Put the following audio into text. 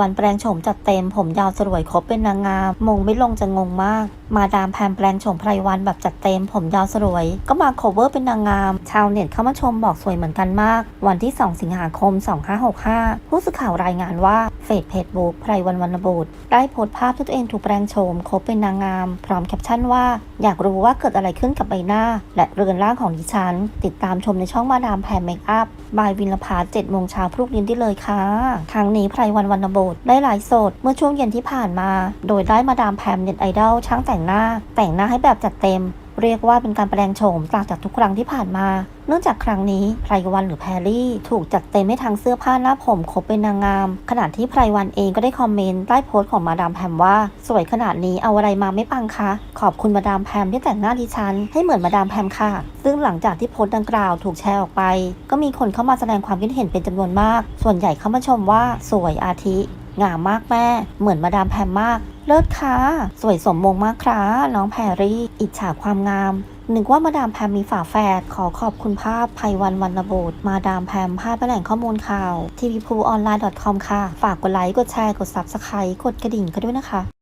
วันแปลงโฉมจัดเต็ม ผมยาวสรวยครบเป็นนางงาม มงไม่ลงจะงงมาก มาดามแพมแปลงโฉมไพรวันแบบจัดเต็มผมยาวสวย ก็มาโคเวอร์เป็นนางงาม ชาวเน็ตเข้ามาชมบอกสวยเหมือนกันมาก วันที่ 2 สิงหาคม 2565 ผู้สื่อข่าวรายงานว่าเฟซเพจบุ๊กไพรวันวรรณบุตรได้โพสต์ภาพที่ตัวเองถูกแปลงโฉมครบเป็นนางงาม พร้อมแคปชั่นว่า อยากรู้ว่าเกิดอะไรขึ้นกับใบหน้า และเรือนร่างของดิฉัน ติดตามชมในช่องมาดามแพมเมคอัพบายวินลพาเจ็ดโมงเช้าพรุ่งนี้ได้เลยค่ะทางนี้ไพรวันวรรณบุตรได้ไลฟ์สดเมื่อช่วงเย็นที่ผ่านมา โดยได้มาดามแพมเน็ตไอดอลช่างแต่งหน้า แต่งหน้าให้แบบจัดเต็ม เรียกว่าเป็นการแปลงโฉมต่างจากทุกครั้งที่ผ่านมา เนื่องจากครั้งนี้ไพรวันหรือแพรรี่ถูกจัดเต็มให้ทั้งเสื้อผ้าหน้าผมครบเป็นนางงาม ขณะที่ไพรวันเองก็ได้คอมเมนต์ใต้โพสต์ของมาดามแพมว่า สวยขนาดนี้เอาอะไรมาไม่ปังคะ ขอบคุณมาดามแพมที่แต่งหน้าดิฉัน ให้เหมือนมาดามแพมค่ะ ซึ่งหลังจากที่โพสต์ดังกล่าวถูกแชร์ออกไป ก็มีคนเข้ามาแสดงความคิดเห็นเป็นจำนวนมาก ส่วนใหญ่เข้ามาชมว่าสวยอาทิงามมากแม่ เหมือนมาดามแพมมาก เลิศค่ะ สวยสมมงมากค่ะน้องแพรรี่ อิจฉาความงามนึกว่ามาดามแพมมีฝาแฝดขอขอบคุณภาพไพวันวรรณบุตรมาดามแพมภาพแหล่งข้อมูลข่าวทีวีพูออนไลน์ .com ค่ะ ฝากกดไลค์ กดแชร์ กด subscribe กดกระดิ่งกันด้วยนะคะ